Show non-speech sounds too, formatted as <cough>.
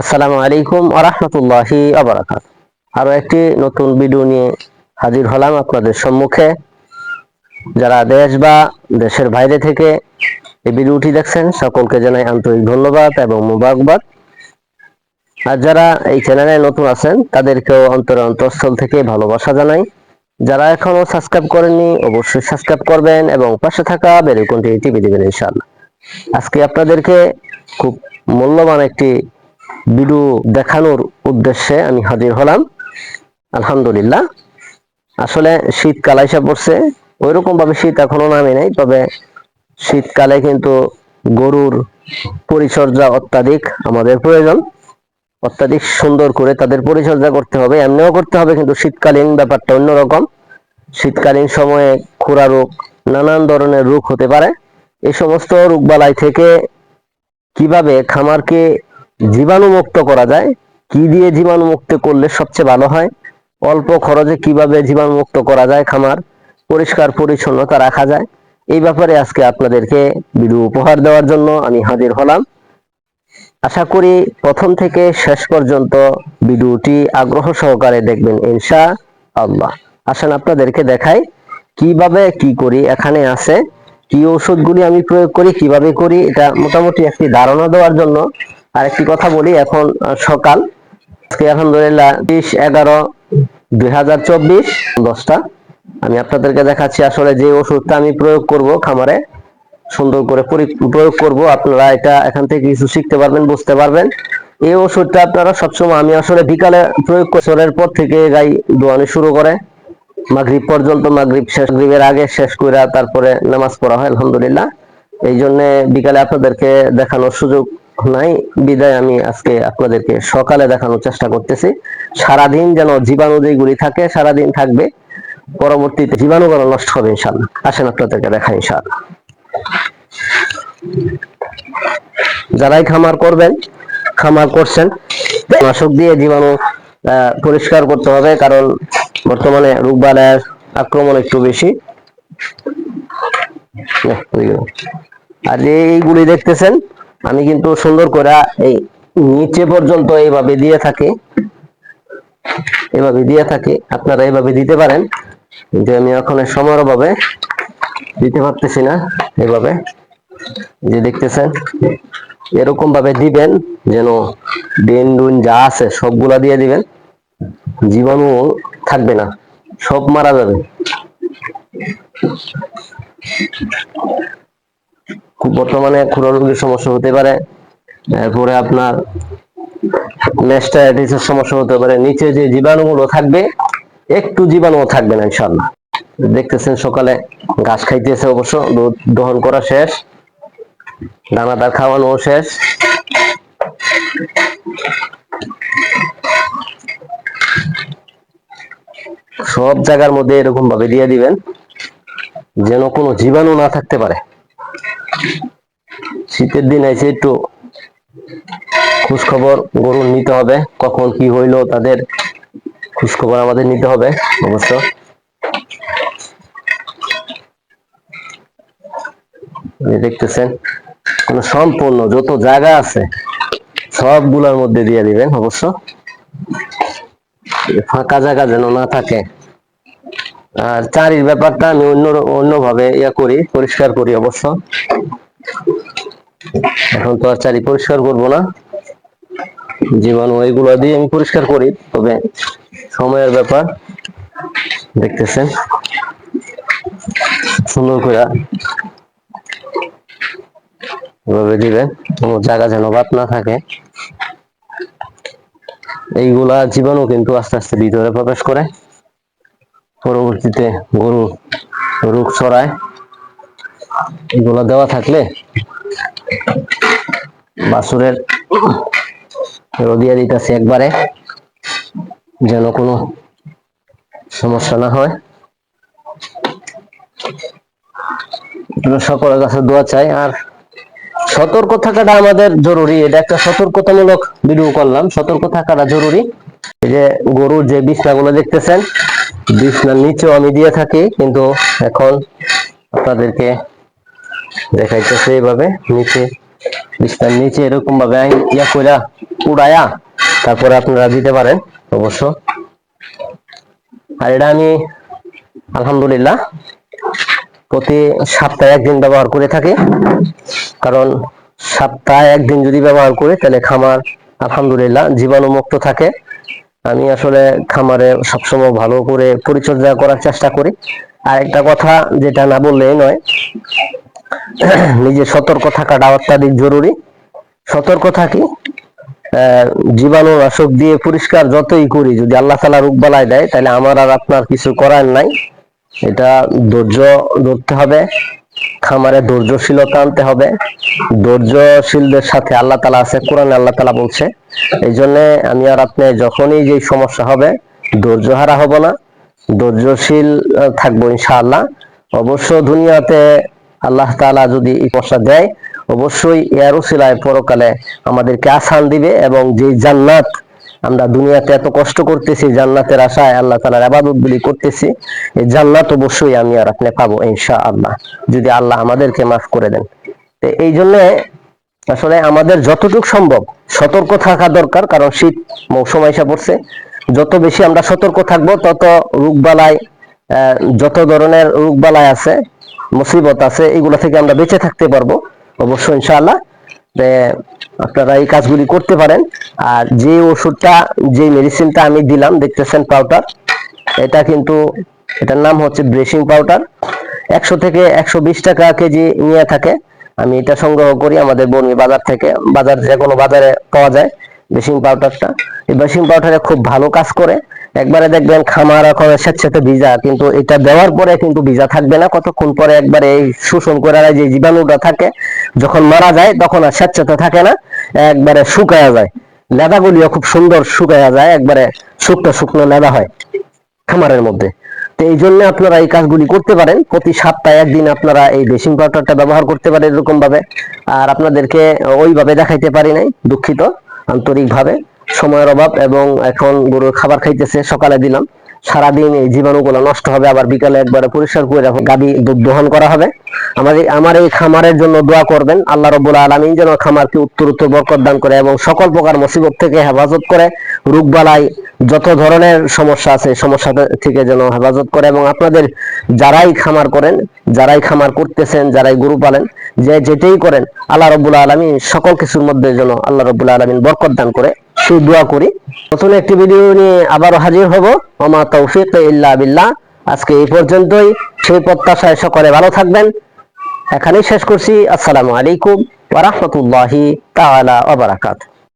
আসসালামু আলাইকুম আরহামতুল্লাহি আবরাকাত আরও একটি নতুন ভিডিও নিয়ে হাজির হলাম আপনাদের সম্মুখে। যারা দেশ বা দেশের বাইরে থেকে এই ভিডিওটি দেখছেন, সকলকে জানাই আন্তরিক ধন্যবাদ এবং মুবারকবাদ। আর যারা এই চ্যানেলে নতুন আছেন, তাদেরকেও অন্তর অন্তঃস্থল থেকে ভালোবাসা জানাই। যারা এখনও সাবস্ক্রাইব করেননি, অবশ্যই সাবস্ক্রাইব করবেন এবং পাশে থাকা বেলুকনটি টিপে দিবেন ইনশাআল্লাহ। আজকে আপনাদেরকে খুব মূল্যবান একটি ভিডিও দেখানোর উদ্দেশ্যে আমি হাজির হলাম। আলহামদুলিল্লাহ। আসলে শীতকাল এসে পড়ছে। ওই রকম ভাবে শীত এখনও নামে নাই, তবে শীতকালে কিন্তু গরুর পরিচর্যা অত্যাধিক আমাদের প্রয়োজন। অত্যাধিক সুন্দর করে তাদের পরিচর্যা করতে হবে। এমনিও করতে হবে, কিন্তু শীতকালীন ব্যাপারটা অন্যরকম। শীতকালীন সময়ে খুরা রোগ, নানান ধরনের রোগ হতে পারে। এই সমস্ত রোগবালাই থেকে কীভাবে খামারকে জীবাণুমুক্ত করা যায়। কি দিয়ে জীবাণুমুক্ত করলে সবচেয়ে ভালো হয়? অল্প খরচে কীভাবে জীবাণুমুক্ত করা যায় খামার? পরিষ্কার পরিচ্ছন্নতা রাখা যায়। এই ব্যাপারে আজকে আপনাদেরকে ভিডিও উপহার দেওয়ার জন্য আমি হাজির হলাম। আশা করি প্রথম থেকে শেষ পর্যন্ত ভিডিওটি আগ্রহ সহকারে দেখবেন ইনশা আল্লাহ আসেন আপনাদেরকে দেখাই কীভাবে কি করি, এখানে আছে। কি ওষুধগুলি আমি প্রয়োগ করি, কীভাবে করি, এটা মোটামুটি একটি ধারণা দেওয়ার জন্য আর একটি কথা বলি, এখন সকাল। আজকে আলহামদুলিল্লাহ বিশ এগারো দুই হাজার দশটা। আমি আপনাদেরকে দেখাচ্ছি আসলে যে ওষুধটা আমি প্রয়োগ করব খামারে, সুন্দর করে প্রয়োগ করব। আপনারা এটা এখান থেকে কিছু শিখতে পারবেন, বুঝতে পারবেন। এই ওষুধটা আপনারা সবসময়, আমি আসলে বিকালে প্রয়োগ করার পর থেকে গাই দোয়ানো শুরু করে। মাগরিব পর্যন্ত, মাগরিব শেষ, মাগরিবের আগে শেষ করে তারপরে নামাজ পড়া হয়, আলহামদুলিল্লাহ। এই জন্য বিকালে আপনাদেরকে দেখানোর সুযোগ নাই বিদায় আমি আজকে আপনাদেরকে সকালে দেখানোর চেষ্টা করতেছি। সারাদিন যেন জীবাণু যেগুলি থাকে, সারাদিন থাকবে। পরবর্তীতে জীবাণুগুলো নষ্ট হবে ইনশাল্লাহ আসেন আপনাদেরকে দেখা ইনশাল্লাহ যারাই খামার করবেন, খামার করছেন নাশক দিয়ে জীবাণু পরিষ্কার করতে হবে, কারণ বর্তমানে রোগবালাইয়ের আক্রমণ একটু বেশি। গেল। আর এইগুলি দেখতেছেন আমি কিন্তু সুন্দর করে এই নিচে পর্যন্ত এইভাবে দিয়ে থাকি। এভাবে দিয়ে থাকি। আপনারা এইভাবে দিতে পারেন। কিন্তু আমি এখন এর সময়ের অভাবে দিতে পারতেছি না এইভাবে। যে দেখতেছেন এরকম ভাবে দিবেন যেন ডেন ডুন যা আছে সবগুলা দিয়ে দিবেন। জীবাণু থাকবে না, সব মারা যাবে। বর্তমানে খুরা রোগের সমস্যা হতে পারে। তারপরে আপনার ম্যাস্টাইটিসের সমস্যা হতে পারে। নিচে যে জীবাণুগুলো থাকবে, একটু জীবাণু থাকবে না ইনশাল্লাহ দেখতেছেন সকালে ঘাস খাইতেছে অবশ্য, দুধ দহন করা শেষ দানাদার খাওয়ানো শেষ। সব জায়গার মধ্যে এরকম ভাবে দিয়ে দিবেন, যেন কোনো জীবাণু না থাকতে পারে। শীতের দিন এসে একটু খোঁজ খবর গরুর নিতে হবে, কখন কি হইল তাদের খোঁজ খবর আমাদের নিতে হবে অবশ্য। দেখতেছেন মানে সম্পূর্ণ যত জায়গা আছে সবগুলোর মধ্যে দিয়ে দিবেন অবশ্য। ফাঁকা জায়গা যেন না থাকে। আর চারির ব্যাপারটা আমি অন্য অন্যভাবে ইয়া করি, পরিষ্কার করি অবশ্য। এখন তো আর চারি পরিষ্কার করব না। জীবাণু এইগুলো দিয়ে আমি পরিষ্কার করি, তবে সময়ের ব্যাপার, দেখতেছেন। সুন্দর করে এভাবে দিবেন, কোনো জায়গা যেন না থাকে। এইগুলা জীবাণু কিন্তু আস্তে আস্তে ভিতরে প্রবেশ করে। পরবর্তীতে গরু, রোগ ছড়ায়। এগুলা দেওয়া থাকলে বাছুরের রদিয়া দিতেছে একবারে, যেন কোনো সমস্যা না হয়। সকলের কাছে দোয়া চাই, আর সতর্ক থাকাটা আমাদের জরুরি। এটা একটা সতর্কতামূলক ভিডিও করলাম। সতর্ক থাকাটা জরুরি। এই যে গরুর যে বিছনাগুলো দেখতেছেন, বিছনার নিচেও আমি দিয়ে থাকি, কিন্তু এখন আপনাদেরকে দেখাইতেছে এইভাবে, নিচে, বিস্তার নিচে এরকম ভাবে ইয়া কইরা উড়ায়া তারপরে আপনারা দিতে পারেন অবশ্য। আর এটা আমি, আলহামদুলিল্লাহ, প্রতি সপ্তাহে একদিন ব্যবহার করে থাকি। কারণ সপ্তাহে একদিন যদি ব্যবহার করি, তাহলে খামার আলহামদুলিল্লাহ জীবাণুমুক্ত থাকে। আমি আসলে খামারে সবসময় ভালো করে পরিচর্যা করার চেষ্টা করি। আর একটা কথা যেটা না বললেই নয় <coughs> নিজে সতর্ক থাকাটা অত্যাধিক জরুরি। সতর্ক থাকি। জীবাণুনাশক দিয়ে পরিষ্কার যতই করি, যদি আল্লাহ তালা রোগ বালাই দেয়, তাহলে আমার আর আপনার কিছু করার নাই। এটা ধৈর্য ধরতে হবে। খামারে ধৈর্যশীলতা আনতে হবে। ধৈর্যশীলদের সাথে আল্লাহ তালা আছে, কোরআন আল্লাহ তালা বলছে এই জন্য আমি আর আপনি যখনই যে সমস্যা হবে ধৈর্য হারা হব না। ধৈর্যশীল থাকব ইনশাআল্লাহ। অবশ্য দুনিয়াতে আল্লাহ তাআলা যদি এই পয়সা দেয় অবশ্যই এর উসিলায় পরকালে আমাদেরকে আসান দিবে এবং যে জান্নাত আমরা দুনিয়াতে এত কষ্ট করতেছি জান্নাতের আশায় আল্লাহ তাআলার ইবাদত গুলি করতেছি এই জান্নাত অবশ্যই আমি আর আপনি পাবো ইনশাআল্লাহ যদি আল্লাহ আমাদেরকে মাফ করে দেন। এই জন্য আসলে আমাদের যতটুকু সম্ভব সতর্ক থাকা দরকার কারণ শীত মৌসুম এসে পড়ছে। যত বেশি আমরা সতর্ক থাকব তত রোগবালাই আহ, যত ধরনের রোগবালাই আছে মুসিবত আছে, এগুলো থেকে আমরা বেঁচে থাকতে পারব, অবশ্যই ইনশাআল্লাহ। আপনারা এই কাজগুলি করতে পারেন। আর যে ওষুধটা, যে মেডিসিনটা আমি দিলাম, দেখতেছেন পাউডার এটা কিন্তু, এটার নাম হচ্ছে ব্রেসিং পাউডার একশো থেকে একশো বিশ টাকা কেজি নিয়ে থাকে। আমি এটা সংগ্রহ করি আমাদের বর্মি বাজার থেকে। বাজার যে কোনো বাজারে পাওয়া যায় ব্রেসিং পাউডারটা এই ব্রেসিং পাউডারে খুব ভালো কাজ করে। একবারে দেখবেন খামার এখন স্বেচ্ছাতে ভিজা, কিন্তু এটা দেওয়ার পরে কিন্তু ভিজা থাকবে না। কতক্ষণ পরে একবারে এই শোষণ করে যে জীবাণুটা থাকে, যখন মারা যায় তখন আর স্বেচ্ছাতে থাকে না, একবারে শুকায়া যায়। লেদাগুলিও খুব সুন্দর শুকায়া যায়, একবারে শুকনো শুকনো লেদা হয় খামারের মধ্যে। তো এই জন্য আপনারা এই কাজগুলি করতে পারেন। প্রতি সপ্তাহে একদিন আপনারা এই বেসিং পাউডারটা ব্যবহার করতে পারেন এরকম ভাবে আর আপনাদেরকে ওইভাবে দেখাইতে পারি নাই, দুঃখিত আন্তরিক ভাবে সময়ের অভাব এবং এখন গরুর খাবার খাইতেছে, সকালে দিলাম। সারাদিন এই জীবাণুগুলো নষ্ট হবে, আবার বিকালে একবারে পরিষ্কার করে রাখো। গাবি দুধ দহন করা হবে। আমাদের আমার এই খামারের জন্য দোয়া করবেন, আল্লাহ রব্বুল আলমিন যেন খামারকে উত্তর উত্তর বরকত দান করে এবং সকল প্রকার মুসিবত থেকে হেফাজত করে, রোগবালাই যত ধরনের সমস্যা আছে, সমস্যা থেকে যেন হেফাজত করে এবং আপনাদের যারাই খামার করেন, যারাই খামার করতেছেন, যারাই গরু পালেন, যে যেটাই করেন, আল্লাহ রব্বুল আলমিন সকল কিছুর মধ্যে যেন আল্লাহ রব্বুল আলমিন বরকত দান করে। সেই দোয়া করি। নতুন একটি ভিডিও নিয়ে আবারও হাজির হব। আমার তৌফিক ইল্লা বিল্লাহ। আজকে এই পর্যন্তই। সেই প্রত্যাশায় সকলে ভালো থাকবেন। এখানেই শেষ করছি। আসসালামু আলাইকুম ওয়া রাহমাতুল্লাহি তাআলা ওয়া বারাকাতুহু।